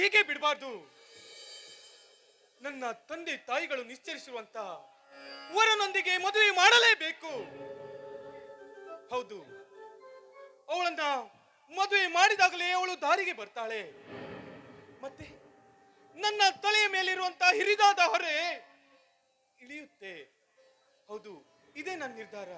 ಹೀಗೆ ಬಿಡಬಾರ್ದು. ನನ್ನ ತಂದೆ ತಾಯಿಗಳು ನಿಶ್ಚರಿಸಿರುವಂತ ವರನೊಂದಿಗೆ ಮದುವೆ ಮಾಡಲೇಬೇಕು. ಹೌದು. ಅವಳನ್ನ ಮದುವೆ ಮಾಡಿದಾಗಲೇ ಅವಳು ದಾರಿಗೆ ಬರ್ತಾಳೆ. ಮತ್ತೆ ನನ್ನ ತಲೆಯ ಮೇಲಿರುವಂತ ಹಿರಿದಾದ ಹೊರೆ ಇಳಿಯುತ್ತೆ. ಹೌದು, ಇದೇ ನನ್ನ ನಿರ್ಧಾರ.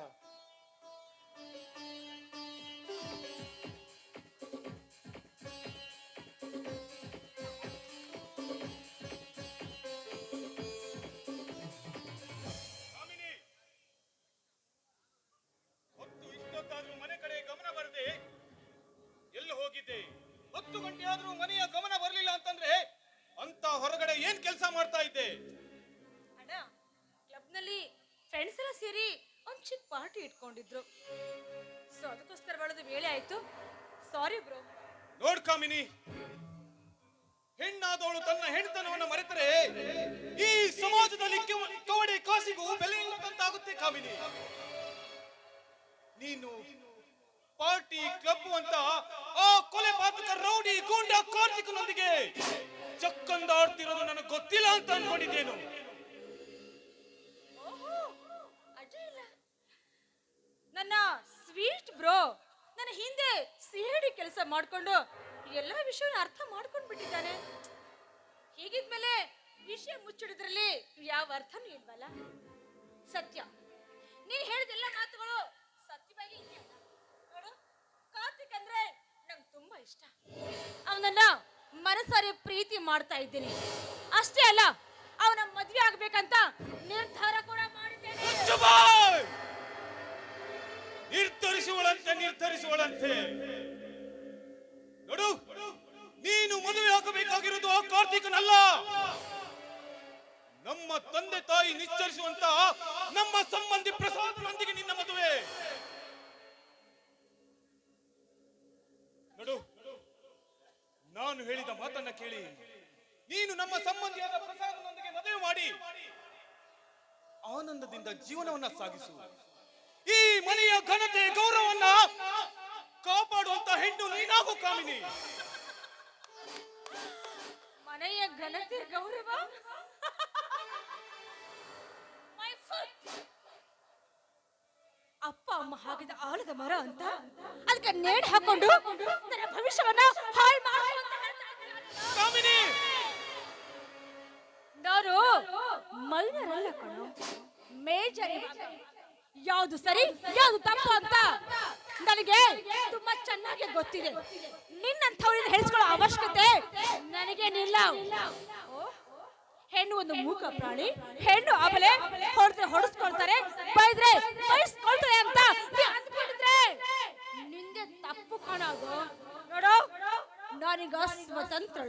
ಹೋಗಿದ್ದೆ ಹತ್ತು ಗಂಟೆ ಆದ್ರೂ ಮನೆಯ ಗಮನ ಬರಲಿಲ್ಲ ಅಂತಂದ್ರೆ ಅಂತ ಹೊರಗಡೆ ಏನ್ ಕೆಲಸ ಮಾಡ್ತಾ ಇದ್ದೆ? ಅಣ್ಣ ಕ್ಲಬ್ನಲ್ಲಿ ಫ್ರೆಂಡ್ಸ್ ಎಲ್ಲ ಸೇರಿ ಒಂದ್ ಚಿಕ್ಕ ಪಾರ್ಟಿ ಇಟ್ಕೊಂಡಿದ್ರು. ಸೊ ಅದಕ್ಕೋಸ್ಕರ ಬರೋದು ವೇಳೆ ಆಯ್ತು. ಸಾರಿ ಬ್ರೋ ನೋಡ್ ಕಾಮಿನಿ. ಹೆಣ್ಣಾದವಳು ತನ್ನ ಹೆಣ್ತನವನ್ನು ಮರೆತರೆ ಈ ಸಮಾಜದಲ್ಲಿ ಕಿವ- ಕವಡೆ ಕಾಸಿಗೂ ಬೆಲೆ ಇಲ್ಲದಂತಾಗುತ್ತೆ ಕಾಮಿನಿ. ನೀನು ಪಾರ್ಟಿ ಕ್ಲಬ್ ಅಂತ ಆ ಕೊಲೆ ಪಾತಕ ರೌಡಿ ಗೂಂಡ ಕಾರ್ತಿಕನೊಂದಿಗೆ ಚಕ್ಕಂದಾಡ್ತಿರೋದು ನನಗೆ ಗೊತ್ತಿಲ್ಲ ಅಂತ ಅನ್ಕೊಂಡಿದ್ದೇನು. ನನ್ನ ಸ್ವೀಟ್ ಬ್ರೋ, ನನ್ನ ಹಿಂದೆ ಸಿಹಡಿ ಕೆಲಸ ಮಾಡ್ಕೊಂಡು ಎಲ್ಲ ವಿಷಯನ ಅರ್ಥ ಮಾಡ್ಕೊಂಡು ಬಿಟ್ಟಿದ್ದಾನೆ. ಹೀಗಿದ್ಮೇಲೆ ವಿಷಯ ಮುಚ್ಚಿಡೋದ್ರಲ್ಲಿ ಯಾವ ಅರ್ಥನೂ ಇಲ್ವಲ್ಲ? ಸತ್ಯ. ನೀನ್ ಹೇಳಿದೆಲ್ಲ ಮಾತುಗಳು ಸತ್ಯವಾಗಿ ಮನಸಾರೆ ಪ್ರೀತಿ ಮಾಡ್ತಾ ಇದ್ದೀನಿ. ಅಷ್ಟೇ ಅಲ್ಲ, ಅವನ ಮದ್ವೆ ಆಗ್ಬೇಕಂತ ನಿರ್ಧಾರ ಕೂಡ ಮಾಡಿದ್ದೇನೆ! ನಿರ್ಧರಿಸುವಳಂತೆ ನಿರ್ಧರಿಸುವಳಂತೆ. ನೋಡು, ನೀನು ಮದುವೆ ಆಗಬೇಕಾಗಿರೋದು ಕಾರ್ತಿಕನಲ್ಲ. ನಮ್ಮ ತಂದೆ ತಾಯಿ ನಿಶ್ಚರಿಸುವಂತ ನಮ್ಮ ಸಂಬಂಧಿ ಪ್ರಸಾದನೊಂದಿಗೆ ನಾನು ಹೇಳಿದ ಮಾತನ್ನ ಕೇಳಿ. ನೀನು ನಮ್ಮ ಸಂಬಂಧಿಯಾದ ಪ್ರಸಾದನೊಂದಿಗೆ ಮದುವೆ ಮಾಡಿ. ಆನಂದದಿಂದ ಜೀವನವನ್ನ ಸಾಗಿಸು. ಈ ಮನೆಯ ಘನತೆ, ಗೌರವವನ್ನ ಕಾಪಾಡುವಂತ ಹೆಣ್ಣು ನೀನಾಗು ಕಾಮಿನಿ. ಮನೆಯ ಘನತೆ, ಗೌರವ. ಅಪ್ಪ, ಅಮ್ಮ ಹಾಕಿದ ಆಲದ ಮರ ಅಂತ. ಅದಕ್ಕೆ ನೇಣು ಹಾಕೊಂಡು, ನನ್ನ ಭವಿಷ್ಯವನ್ನ ಹಾಳು ಮಾಡು. ಮೈನರ್ ಕಣೋ. ಮೇಜರ್. ಯಾವುದು ಸರಿ, ಯಾವುದು ತಪ್ಪು ಅಂತ ನನಗೆ ತುಂಬಾ ಚೆನ್ನಾಗಿ ಗೊತ್ತಿದೆ. ನಿನ್ನಂಥವ್ರನ್ನ ಹೇಳಿಸ್ಕೊಳ್ಳೋ ಅವಶ್ಯಕತೆ ನನಗೇನಿಲ್ಲ. ಹೆಣ್ಣು ಒಂದು ಮೂಕ ಪ್ರಾಣಿ, ಹೆಣ್ಣು ಆಮೇಲೆ ಹೊಡೆದ್ರೆ ಹೊಡೆಸ್ಕೊಳ್ತಾರೆ, ಬೈದ್ರೆ ಬೈಸ್ಕೊಳ್ತಾರೆ ಅಂತ ಅಂದ್ಕೊಂಡಿದ್ರೆ. ನಿಂದೆ ತಪ್ಪು ಕಾಣೋದು ನೋಡು ನಾನೀಗ ಸ್ವತಂತ್ರ.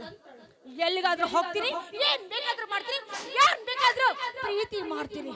ಎಲ್ಲಿಗಾದ್ರೂ ಹೋಗ್ತೀನಿ? ಏನ್ ಬೇಕಾದ್ರೂ ಮಾಡ್ತೀನಿ? ಯಾರು ಬೇಕಾದ್ರೂ ಪ್ರೀತಿ ಮಾಡ್ತೀನಿ.